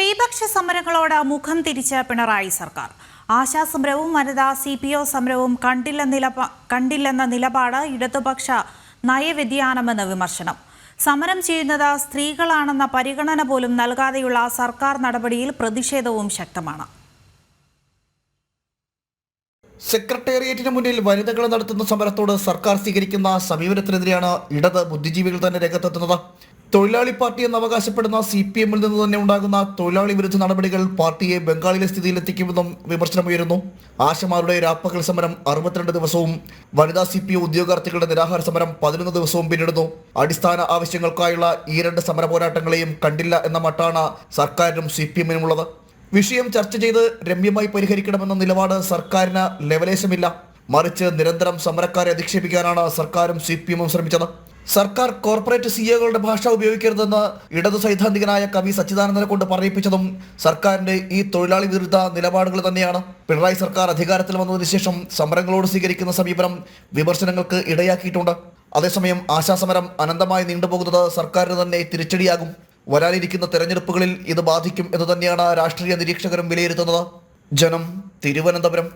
സ്ത്രീപക്ഷ സമരങ്ങളോട് മുഖം തിരിച്ച പിണറായി സർക്കാർ. ആശാ സമരവും വനിതാ സി പി ഒ സമരവും കണ്ടില്ല നിലപാ കണ്ടില്ലെന്ന നിലപാട് ഇടതുപക്ഷ നയവ്യതിയാനമെന്ന് വിമർശനം. സമരം ചെയ്യുന്നത് സ്ത്രീകളാണെന്ന പരിഗണന പോലും നൽകാതെയുള്ള സർക്കാർ നടപടിയിൽ പ്രതിഷേധവും ശക്തമാണ്. സെക്രട്ടേറിയറ്റിന് മുന്നിൽ വനിതകൾ നടത്തുന്ന സമരത്തോട് സർക്കാർ സ്വീകരിക്കുന്ന സമീപനത്തിനെതിരെയാണ് ഇടത് ബുദ്ധിജീവികൾ തന്നെ രംഗത്തെത്തുന്നത്. തൊഴിലാളി പാർട്ടി എന്ന് അവകാശപ്പെടുന്ന സി പി എമ്മിൽ നിന്ന് തന്നെ ഉണ്ടാകുന്ന തൊഴിലാളി വിരുദ്ധ നടപടികൾ പാർട്ടിയെ ബംഗാളിലെ സ്ഥിതിയിലെത്തിക്കുമെന്നും വിമർശനമുയരുന്നു. ആശമാരുടെ രാപ്പകൽ സമരം അറുപത്തിരണ്ട് ദിവസവും വനിതാ സി പി ഉദ്യോഗാർത്ഥികളുടെ നിരാഹാര സമരം പതിനൊന്ന് ദിവസവും പിന്നിടുന്നു. അടിസ്ഥാന ആവശ്യങ്ങൾക്കായുള്ള ഈ രണ്ട് സമര പോരാട്ടങ്ങളെയും കണ്ടില്ല എന്ന മട്ടാണ് സർക്കാരിനും സി പി എമ്മിനുമുള്ളത്. വിഷയം ചർച്ച ചെയ്ത് രമ്യമായി പരിഹരിക്കണമെന്ന നിലപാട് സർക്കാരിന് ലെവലേശമില്ല. മറിച്ച് നിരന്തരം സമരക്കാരെ അധിക്ഷേപിക്കാനാണ് സർക്കാരും സി പി എമ്മും ശ്രമിച്ചത്. സർക്കാർ കോർപ്പറേറ്റ് സിഇഒകളുടെ ഭാഷ ഉപയോഗിക്കരുതെന്ന് ഇടതു സൈദ്ധാന്തികനായ കവി സച്ചിദാനന്ദനെ കൊണ്ട് പറയിപ്പിച്ചതും സർക്കാരിന്റെ ഈ തൊഴിലാളി വിരുദ്ധ നിലപാടുകൾ തന്നെയാണ്. പിണറായി സർക്കാർ അധികാരത്തിൽ വന്നതിന് ശേഷം സമരങ്ങളോട് സ്വീകരിക്കുന്ന സമീപനം വിമർശനങ്ങൾക്ക് ഇടയാക്കിയിട്ടുണ്ട്. അതേസമയം ആശാസമരം അനന്തമായി നീണ്ടുപോകുന്നത് സർക്കാരിന് തന്നെ തിരിച്ചടിയാകും. വരാനിരിക്കുന്ന തെരഞ്ഞെടുപ്പുകളിൽ ഇത് ബാധിക്കും എന്ന് തന്നെയാണ് രാഷ്ട്രീയ നിരീക്ഷകരും വിലയിരുത്തുന്നത്. ജനം തിരുവനന്തപുരം.